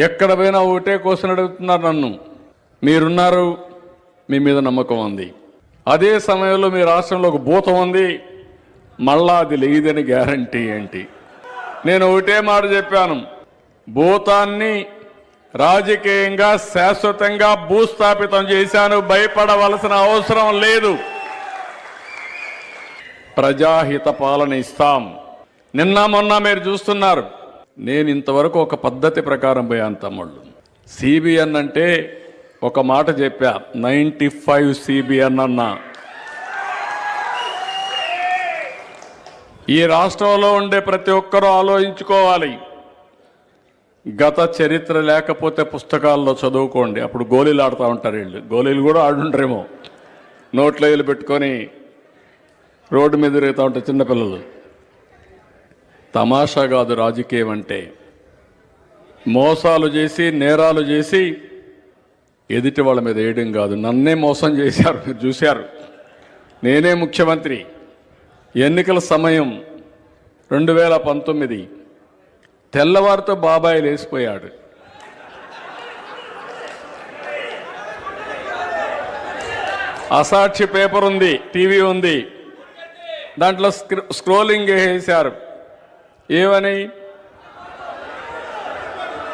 ఎక్కడ పోయినా ఒకటే క్వశ్చన్ అడుగుతున్నారు నన్ను. మీరున్నారు మీ మీద నమ్మకం ఉంది. అదే సమయంలో మీ రాష్ట్రంలో ఒక భూతం ఉంది. మళ్ళా అది లేదని గ్యారంటీ ఏంటి? నేను ఒకటే మాట చెప్పాను. భూతాన్ని రాజకీయంగా శాశ్వతంగా భూస్థాపితం చేశాను. భయపడవలసిన అవసరం లేదు. ప్రజాహిత పాలన ఇస్తాం. నిన్న మొన్న మీరు చూస్తున్నారు. నేను ఇంతవరకు ఒక పద్ధతి ప్రకారం పోయాను తమ్ముళ్ళు. సిబిఎన్ అంటే ఒక మాట చెప్పా నైంటీ ఫైవ్ సిబిఎన్ అన్నా. ఈ రాష్ట్రంలో ఉండే ప్రతి ఒక్కరూ ఆలోచించుకోవాలి. గత చరిత్ర లేకపోతే పుస్తకాల్లో చదువుకోండి. అప్పుడు గోళీలు ఆడుతూ ఉంటారు వీళ్ళు. గోళీలు కూడా ఆడుంటారేమో నోట్లో వేలు పెట్టుకొని రోడ్డు మీద తిరుగుతూ ఉంటారు చిన్నపిల్లలు. తమాషా కాదు రాజకీయం అంటే. మోసాలు చేసి నేరాలు చేసి ఎదుటి వాళ్ళ మీద వేయడం కాదు. నన్నే మోసం చేశారు మీరు చూశారు. నేనే ముఖ్యమంత్రి. ఎన్నికల సమయం రెండు వేల పంతొమ్మిది. తెల్లవారితో బాబాయ్ లేచిపోయాడు. అసాక్షి పేపర్ ఉంది టీవీ ఉంది. దాంట్లో స్క్రోలింగ్ వేసేశారు. ఏమని?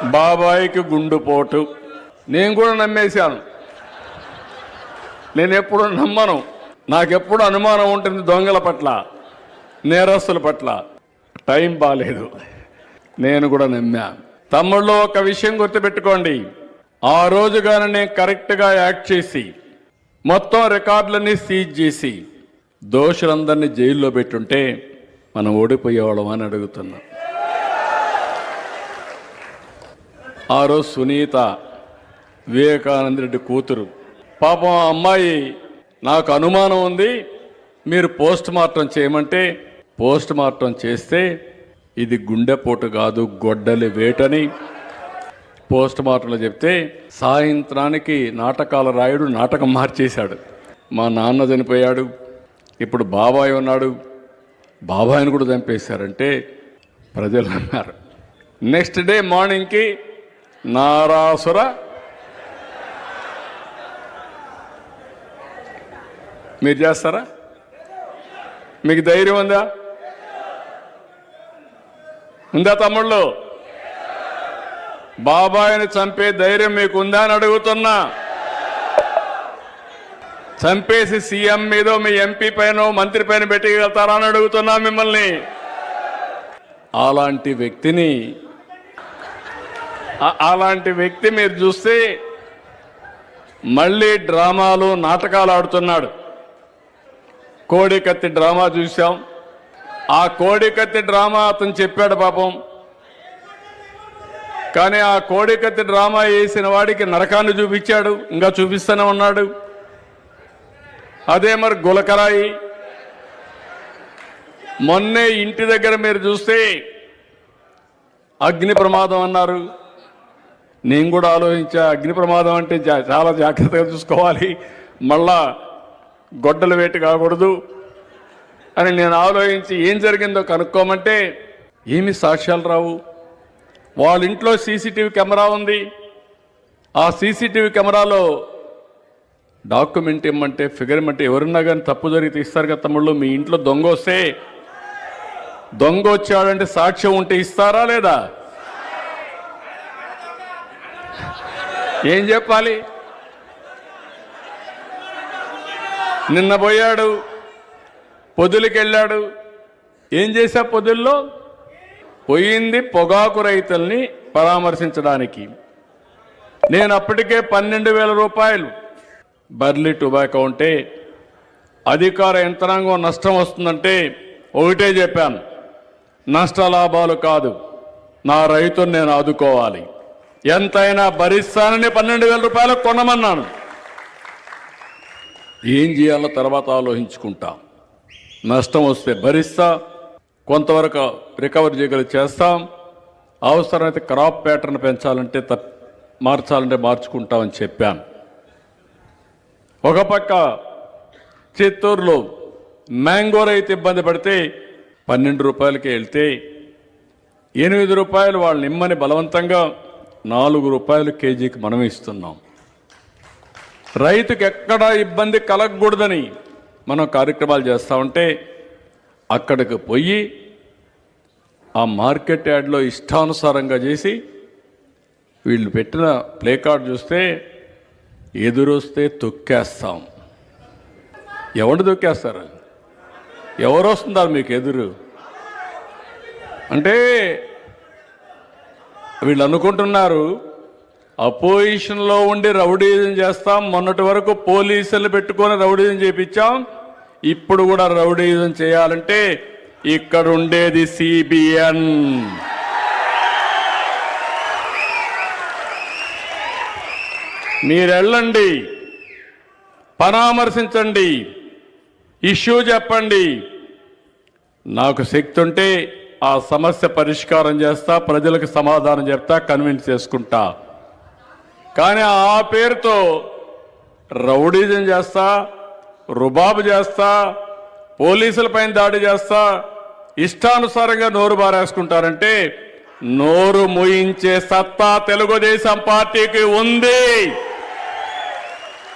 బాబాయికి గుండుపోటు నేను కూడా నమ్మేశాను. నేను ఎప్పుడు నమ్మను. నాకెప్పుడు అనుమానం ఉంటుంది దొంగల పట్ల నేరస్తుల పట్ల. టైం బాలేదు. నేను కూడా నమ్మా. తమ్ముళ్ళు ఒక విషయం గుర్తుపెట్టుకోండి. ఆ రోజు కానీ నేను కరెక్ట్గా యాక్ట్ చేసి మొత్తం రికార్డులన్నీ సీజ్ చేసి దోషులందరినీ జైల్లో పెట్టుంటే మనం ఓడిపోయేవాళ్ళం అని అడుగుతున్నా. ఆ రోజు సునీత వివేకానంద రెడ్డి కూతురు. పాపం ఆ అమ్మాయి నాకు అనుమానం ఉంది మీరు పోస్ట్ మార్టం చేయమంటే పోస్ట్ మార్టం చేస్తే ఇది గుండెపోటు కాదు గొడ్డలి వేటని. పోస్ట్ మార్టంలో చెప్తే సాయంత్రానికి నాటకాల రాయుడు నాటకం మార్చేశాడు. మా నాన్న చనిపోయాడు ఇప్పుడు బాబాయ్ ఉన్నాడు బాబాయ్ని కూడా చంపేశారంటే ప్రజలు అన్నారు. నెక్స్ట్ డే మార్నింగ్కి నారాసుర మీరు చేస్తారా? మీకు ధైర్యం ఉందా? ఉందా తమ్ముళ్ళు? బాబాయిని చంపే ధైర్యం మీకు ఉందా అని అడుగుతున్నా. చంపేసి సీఎం మీదో మీ ఎంపీ పైన మంత్రి పైన పెట్టగలుగుతారా అని అడుగుతున్నా మిమ్మల్ని. అలాంటి వ్యక్తిని అలాంటి వ్యక్తి మీరు చూస్తే మళ్ళీ డ్రామాలు నాటకాలు ఆడుతున్నాడు. కోడికత్తి డ్రామా చూసాం ఆ కోడికత్తి డ్రామా అతను చెప్పాడు పాపం. కానీ ఆ కోడికత్తి డ్రామా వేసిన వాడికి నరకాన్ని చూపించాడు. ఇంకా చూపిస్తూనే ఉన్నాడు. అదే మరి గులకరాయి. మొన్నే ఇంటి దగ్గర మీరు చూస్తే అగ్ని ప్రమాదం అన్నారు. నేను కూడా ఆలోచించా అగ్ని ప్రమాదం అంటే చాలా జాగ్రత్తగా చూసుకోవాలి. మళ్ళా గొడ్డల వేటు కాకూడదు అని నేను ఆలోచించి ఏం జరిగిందో కనుక్కోమంటే ఏమి సాక్ష్యాలు రావు. వాళ్ళ ఇంట్లో సీసీటీవీ కెమెరా ఉంది. ఆ సీసీటీవీ కెమెరాలో డాక్యుమెంట్ ఇమ్మంటే ఫిగర్ ఇమ్మంటే ఎవరున్నా కానీ తప్పు జరిగితే ఇస్తారు కదా తమ్ముళ్ళు మీ ఇంట్లో దొంగ వస్తే. దొంగ వచ్చాడంటే సాక్ష్యం ఉంటే ఇస్తారా లేదా? ఏం చెప్పాలి? నిన్న పోయాడు పొదులకి వెళ్ళాడు. ఏం చేశా పొదుల్లో? పోయింది పొగాకు రైతుల్ని పరామర్శించడానికి. నేను అప్పటికే పన్నెండు వేల రూపాయలు బర్లీ టొబాకో ఉంటే అధికార యంత్రాంగం నష్టం వస్తుందంటే ఒకటే చెప్పాను. నష్ట లాభాలు కాదు. నా రైతును నేను ఆదుకోవాలి. ఎంతైనా భరిస్తానని పన్నెండు వేల రూపాయలు కొనమన్నాను. ఏం చేయాలో తర్వాత ఆలోచించుకుంటా. నష్టం వస్తే భరిస్తా కొంతవరకు రికవరీ చేయగలి చేస్తాం. అవసరమైతే క్రాప్ ప్యాటర్న్ పెంచాలంటే మార్చాలంటే మార్చుకుంటామని చెప్పాను. ఒక పక్క చిత్తూరులో మ్యాంగో రైతు ఇబ్బంది పడితే పన్నెండు రూపాయలకి వెళ్తే ఎనిమిది రూపాయలు వాళ్ళు నిమ్మని బలవంతంగా నాలుగు రూపాయలు కేజీకి మనం ఇస్తున్నాం. రైతుకి ఎక్కడా ఇబ్బంది కలగకూడదని మనం కార్యక్రమాలు చేస్తూ ఉంటే అక్కడికి పోయి ఆ మార్కెట్ యార్డ్లో ఇష్టానుసారంగా చేసి వీళ్ళు పెట్టిన ప్లే కార్డ్ చూస్తే ఎదురొస్తే తొక్కేస్తాం. ఎవరు తొక్కేస్తారు? ఎవరు వస్తున్నారు మీకు ఎదురు? అంటే వీళ్ళు అనుకుంటున్నారు అపోజిషన్లో ఉండి రౌడీజం చేస్తాం మొన్నటి వరకు పోలీసులు పెట్టుకొని రౌడీజం చేపించాం ఇప్పుడు కూడా రౌడీజం చేయాలంటే ఇక్కడ ఉండేది సిబిఎన్. మీరెళ్ళండి. పరామర్శించండి. ఇష్యూ చెప్పండి. నాకు శక్తి ఉంటే ఆ సమస్య పరిష్కారం చేస్తా ప్రజలకు సమాధానం చెప్తా కన్విన్స్ చేసుకుంటా. కానీ ఆ పేరుతో రౌడీజం చేస్తా రుబాబు చేస్తా పోలీసులపైన దాడి చేస్తా ఇష్టానుసారంగా నోరు బారేసుకుంటారంటే నోరు ముయించే సత్తా తెలుగుదేశం పార్టీకి ఉంది.